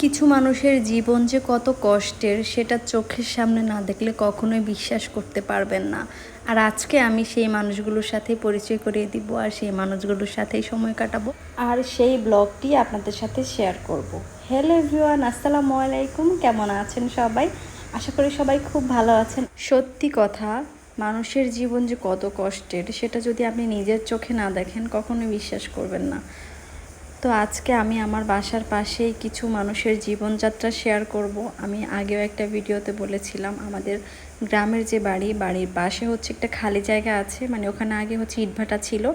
কিছু মানুষের জীবন যে কত কষ্টের সেটা চোখের সামনে না দেখলে কখনোই বিশ্বাস করতে পারবেন না। আর আজকে আমি সেই মানুষগুলোর সাথে পরিচয় করিয়ে দিব আর সেই মানুষগুলোর সাথেই সময় কাটাবো। আর সেই ব্লগটি আপনাদের সাথে শেয়ার করব। হ্যালো এভরিওয়ান আসসালামু আলাইকুম। কেমন আছেন সবাই? আশা করি সবাই খুব ভালো আছেন। সত্যি কথা মানুষের জীবন যে কত কষ্টের সেটা যদি আপনি নিজের চোখে না দেখেন কখনোই বিশ্বাস করবেন না। তো আজকে আমি আমার বাসার পাশেই কিছু মানুষের জীবনযাত্রা শেয়ার করব। আমি আগেও একটা ভিডিওতে বলেছিলাম, আমাদের গ্রামের যে বাড়ি, বাড়ির পাশে হচ্ছে একটা খালি জায়গা আছে মানে ওখানে আগে হচ্ছে ইটভাটা ছিল।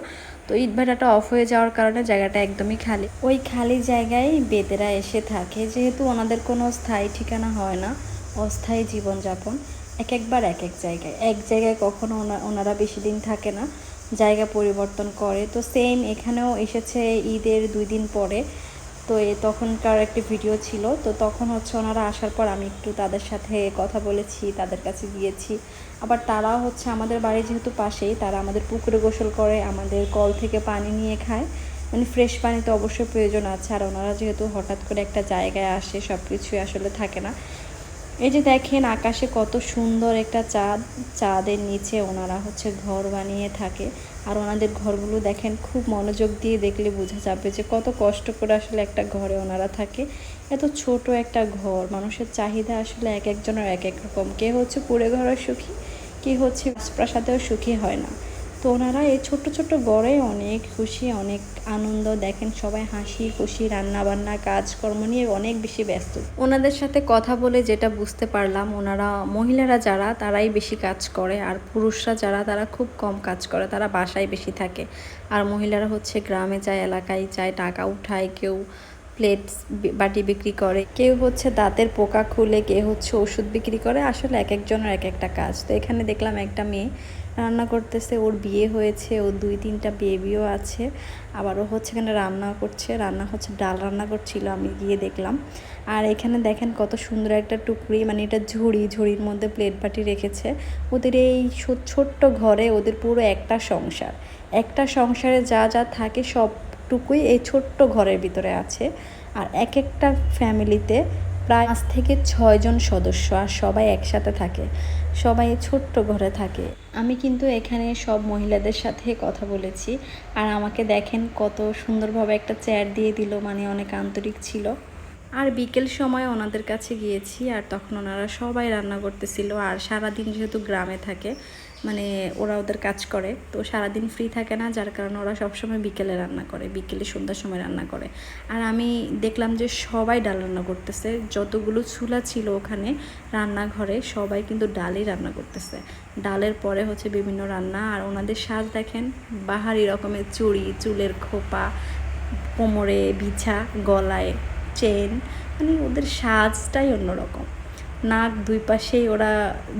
তো ইটভাটাটা অফ হয়ে যাওয়ার কারণে জায়গাটা একদমই খালি। ওই খালি জায়গায় বেদেরা এসে থাকে, যেহেতু ওনাদের কোনো স্থায়ী ঠিকানা হয় না, অস্থায়ী জীবনযাপন এক একবার এক এক জায়গায়। এক জায়গায় কখনো ওনা- ওনারা বেশি দিন থাকে না। জায়গা পরিবর্তন করে। তো সেম এখানেও এসেছে ঈদের দুই দিন পরে। তো এ তখনকার একটি ভিডিও ছিল। তো তখন হচ্ছে ওনারা আসার পর আমি একটু তাদের সাথে কথা বলেছি, তাদের কাছে গিয়েছি। আবার তারা হচ্ছে আমাদের বাড়ি যেহেতু পাশেই, তারা আমাদের পুকুরে গোসল করে, আমাদের কল থেকে পানি নিয়ে খায়। মানে ফ্রেশ পানি তো অবশ্যই প্রয়োজন আছে। আর ওনারা যেহেতু হঠাৎ করে একটা জায়গায় আসে সব কিছুই আসলে থাকে না। এই যে দেখেন আকাশে কত সুন্দর একটা চাঁদ, চাঁদের নিচে ওনারা হচ্ছে ঘর বানিয়ে থাকে। আর ওনাদের ঘরগুলো দেখেন খুব মনোযোগ দিয়ে দেখলে বোঝা যাবে যে কত কষ্ট করে আসলে একটা ঘরে ওনারা থাকে। এত ছোট একটা ঘর, মানুষের চাহিদা আসলে এক একজনের এক এক রকম। কে হচ্ছে কুড়ে ঘরে সুখী, কে হচ্ছে প্রাসাদেও সুখী হয় না। তো ওনারা এই ছোট্ট ছোট্ট গড়ে অনেক খুশি, অনেক আনন্দ। দেখেন সবাই হাসি খুশি রান্না বান্না কাজকর্ম নিয়ে অনেক বেশি ব্যস্ত। ওনাদের সাথে কথা বলে যেটা বুঝতে পারলাম, ওনারা মহিলারা যারা, তারাই বেশি কাজ করে। আর পুরুষরা যারা, তারা খুব কম কাজ করে, তারা বাসায় বেশি থাকে। আর মহিলারা হচ্ছে গ্রামে যায়, এলাকায় যায়, টাকা উঠায়, কেউ প্লেট বাটি বিক্রি করে। কেউ হচ্ছে দাঁতের পোকা খুলে, কেউ হচ্ছে ওষুধ বিক্রি করে। আসলে এক একজনের এক একটা কাজ। তো এখানে দেখলাম একটা মেয়ে রান্না করতেছে, ওর বিয়ে হয়েছে, ওর দুই তিনটা বেবিও আছে। আবার ও হচ্ছে এখানে রান্না করছে, রান্না হচ্ছে, ডাল রান্না করছিল, আমি গিয়ে দেখলাম। আর এখানে দেখেন কত সুন্দর একটা টুকরি মানে এটা ঝুড়ি, ঝুড়ির মধ্যে প্লেট বাটি রেখেছে। ওদের এই ছোট্ট ঘরে ওদের পুরো একটা সংসার। একটা সংসারে যা যা থাকে সবটুকুই এই ছোট্ট ঘরের ভিতরে আছে। আর এক একটা ফ্যামিলিতে প্রায় পাঁচ থেকে ছয়জন সদস্য আর সবাই একসাথে থাকে। সবাই ছোট্ট ঘরে থাকে। আমি কিন্তু এখানে সব মহিলাদের সাথে কথা বলেছি। আর আমাকে দেখেন কত সুন্দরভাবে একটা চেয়ার দিয়ে দিল মানে অনেক আন্তরিক ছিল। আর বিকেল সময় ওনাদের কাছে গিয়েছি আর তখন ওনারা সবাই রান্না করতেছিল আর সারাদিন যেহেতু গ্রামে থাকে মানে ওরা ওদের কাজ করে, তো সারাদিন ফ্রি থাকে না, যার কারণে ওরা সবসময় বিকেলে রান্না করে, বিকেলে সন্ধ্যার সময় রান্না করে। আর আমি দেখলাম যে সবাই ডাল রান্না করতেছে, যতগুলো চুলা ছিল ওখানে রান্নাঘরে সবাই কিন্তু ডালই রান্না করতেছে। ডালের পরে হচ্ছে বিভিন্ন রান্না আর ওনাদের সাজ দেখেন, বাহারি রকমের চুড়ি, চুলের খোপা, কোমরে বিছা, গলায় চেন মানে ওদের সাজটাই অন্যরকম। নাক দুই পাশেই ওরা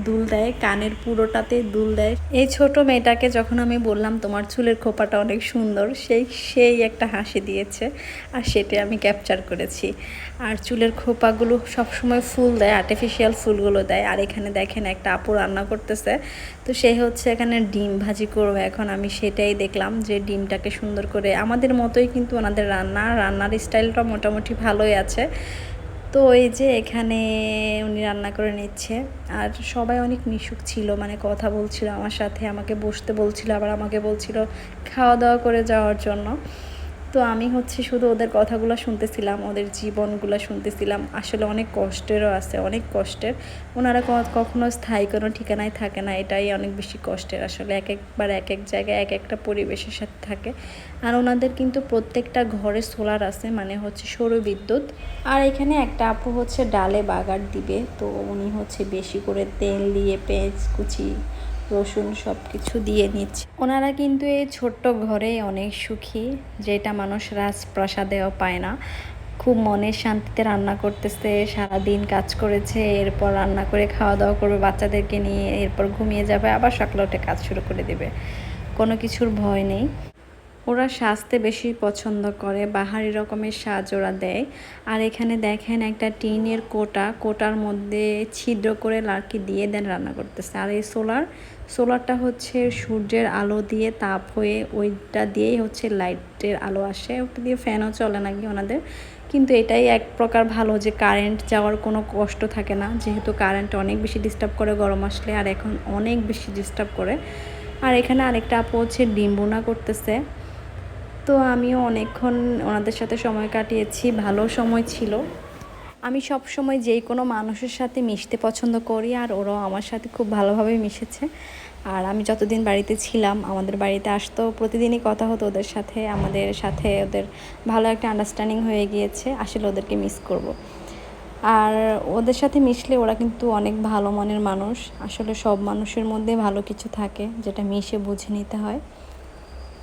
দুল দেয়, কানের পুরোটাতে দুল দেয়। এই ছোট মেয়েটাকে যখন আমি বললাম, তোমার চুলের খোপাটা অনেক সুন্দর, সেই সেই একটা হাসি দিয়েছে আর সেটা আমি ক্যাপচার করেছি। আর চুলের খোপাগুলো সবসময় ফুল দেয় আর্টিফিশিয়াল ফুলগুলো দেয়। আর এখানে দেখেন একটা আপু রান্না করতেছে। তো সে হচ্ছে এখানে ডিম ভাজি করবে। এখন আমি সেটাই দেখলাম যে ডিমটাকে সুন্দর করে, আমাদের মতোই কিন্তু ওনাদের রান্না, রান্নার স্টাইলটা মোটামুটি ভালোই আছে। তো এই যে এখানে উনি রান্না করে নিচ্ছে। আর সবাই অনেক মিশুক ছিল মানে কথা বলছিল আমার সাথে, আমাকে বসতে বলছিল, আবার আমাকে বলছিল খাওয়া দাওয়া করে যাওয়ার জন্য। তো আমি হচ্ছে শুধু ওদের কথাগুলো শুনতেছিলাম, ওদের জীবনগুলো শুনতেছিলাম। আসলে অনেক কষ্টেরও আছে, অনেক কষ্টের। ওনারা কখনো স্থায়ী কোনো ঠিকানায় থাকে না, এটাই অনেক বেশি কষ্টের। আসলে এক একবার এক এক জায়গায় এক একটা পরিবেশের সাথে থাকে। আর ওনাদের কিন্তু প্রত্যেকটা ঘরে সোলার আছে মানে হচ্ছে সৌর বিদ্যুৎ। আর এখানে একটা আপু হচ্ছে ডালে বাগার দিবে, তো উনি হচ্ছে বেশি করে তেল দিয়ে পেঁয়াজ কুচি রসুন সব কিছু দিয়ে নিচ্ছে। ওনারা কিন্তু এই ছোট্ট ঘরে অনেক সুখী, যেটা মানুষ রাজপ্রাসাদেও পায় না। খুব মনের শান্তিতে রান্না করতেছে, সারাদিন কাজ করেছে, এরপর রান্না করে খাওয়া দাওয়া করবে, বাচ্চাদেরকে নিয়ে এরপর ঘুমিয়ে যাবে, আবার সকালে উঠে কাজ শুরু করে দেবে। কোনো কিছুর ভয় নেই। ওরা সাজতে বেশি পছন্দ করে, বাহারি রকমের সাজ ওরা দেয়। আর এখানে দেখেন একটা টিনের কোটা, কোটার মধ্যে ছিদ্র করে লাড়কি দিয়ে দেন রান্না করতেছে। আর এই সোলার, সোলারটা হচ্ছে সূর্যের আলো দিয়ে তাপ হয়ে ওইটা দিয়েই হচ্ছে লাইটের আলো আসে। ওটা দিয়ে ফ্যানও চলে নাকি ওনাদের। কিন্তু এটাই এক প্রকার ভালো যে কারেন্ট যাওয়ার কোনো কষ্ট থাকে না। যেহেতু কারেন্ট অনেক বেশি ডিস্টার্ব করে গরম আসলে, আর এখন অনেক বেশি ডিস্টার্ব করে। আর এখানে আরেকটা আপু হচ্ছে ডিম করতেছে। তো আমিও অনেকক্ষণ ওনাদের সাথে সময় কাটিয়েছি, ভালো সময় ছিল। আমি সব সময় যেই কোনো মানুষের সাথে মিশতে পছন্দ করি আর ওরাও আমার সাথে খুব ভালোভাবে মিশেছে। আর আমি যতদিন বাড়িতে ছিলাম, আমাদের বাড়িতে আসতো, প্রতিদিনই কথা হতো ওদের সাথে, আমাদের সাথে ওদের ভালো একটা আন্ডারস্ট্যান্ডিং হয়ে গিয়েছে, আসলে ওদেরকে মিস করব। আর ওদের সাথে মিশলে ওরা কিন্তু অনেক ভালো মনের মানুষ, আসলে সব মানুষের মধ্যে ভালো কিছু থাকে, যেটা মিশে বুঝে নিতে হয়।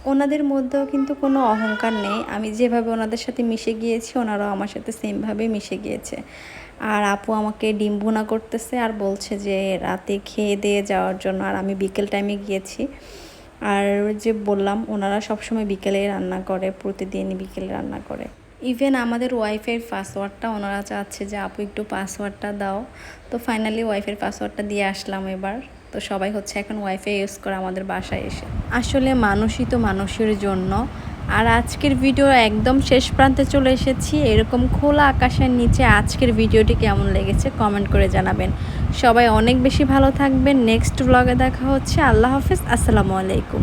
ওনাদের মধ্যেও কিন্তু কোনো অহংকার নেই। আমি যেভাবে ওনাদের সাথে মিশে গিয়েছি, ওনারাও আমার সাথে সেমভাবে মিশে গিয়েছে। আর আপু আমাকে ডিম ভুনা করতেছে আর বলছে যে রাতে খেয়ে দিয়ে যাওয়ার জন্য। আর আমি বিকেল টাইমে গিয়েছি। আর যে বললাম, ওনারা সবসময় বিকেলে রান্না করে, প্রতিদিন বিকেলে রান্না করে। ইভেন আমাদের ওয়াইফের পাসওয়ার্ডটা ওনারা চাচ্ছে যে, আপু, একটু পাসওয়ার্ডটা দাও। তো ফাইনালি ওয়াইফের পাসওয়ার্ডটা দিয়ে আসলাম এবার। তো সবাই হচ্ছে এখন ওয়াইফাই ইউজ করে আমাদের বাসায় এসে। আসলে মানুষই তো মানুষের জন্য। আর আজকের ভিডিও একদম শেষ প্রান্তে চলে এসেছি। এরকম খোলা আকাশের নিচে আজকের ভিডিওটি কেমন লেগেছে কমেন্ট করে জানাবেন। সবাই অনেক বেশি ভালো থাকবেন। নেক্সট ব্লগে দেখা হচ্ছে। আল্লাহ হাফিজ। আসসালামু আলাইকুম।